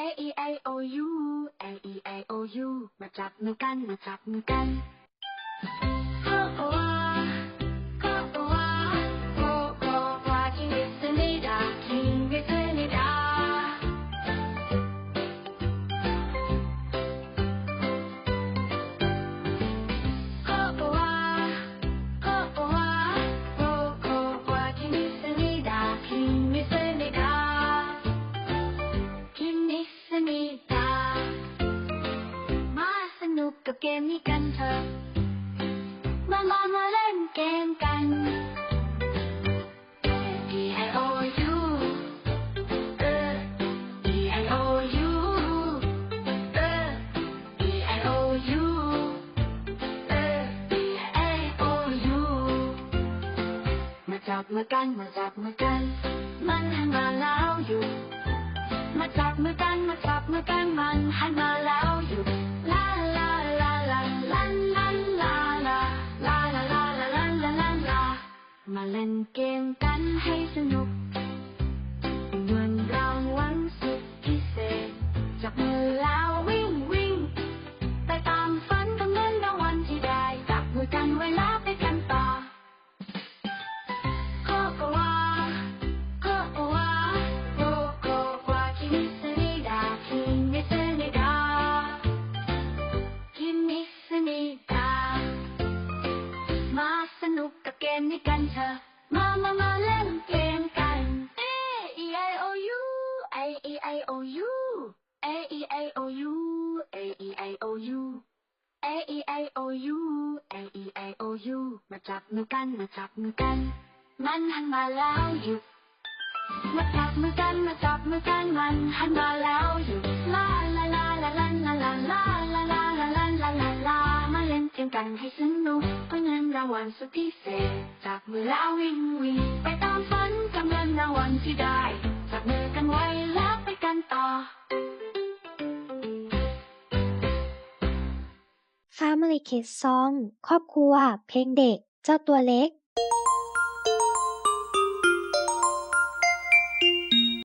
A E I O U A E I O U มาจับมือกัน มาจับมือกัน กับเกมนี้กันเถอะมามามาเล่นเกมกัน E I O U เออ E I O U เออ E I O U เออ E I O U มาจับมือกัน มาจับมือกัน มันหันมาแล้วอยู่ มาจับมือกัน มาจับมือกัน มันหันมาแล้วอยู่ นเกมกันให้สนุกเงินรางวัลสุดพิเศษ จับมือแล้ววิ่งวิ่ง ไปตามฝันกับเงินรางวัลที่ได้จับมือกันไว้แล้วไปกันต่อโคโกวาโอ้โอ้วาโอ้โอ้วาคิมิสนิดาคิมิสนิดาคิมิสนิดามาสนุกกับเกมนี้กันเถอะ มามามาเล่นเกมกัน A E I O U A E I O U A E I O U A E I O U A E I O U A E I O U มาจับมือกัน มาจับมือกัน มันหันมาแล้วหยุดมาจับมือกัน มาจับมือกัน มันหันมาแล้วหยุด กันให้สนุกเพื่อเงินรางวัลสุดพิเศษ จากมือแล้ววิ่งวิ่งไปตามฝันกับเงินรางวัลที่ได้จับมือกันไว้แล้วไปกันต่อ Family Kids Song ครอบครัว เพลงเด็ก เจ้าตัวเล็ก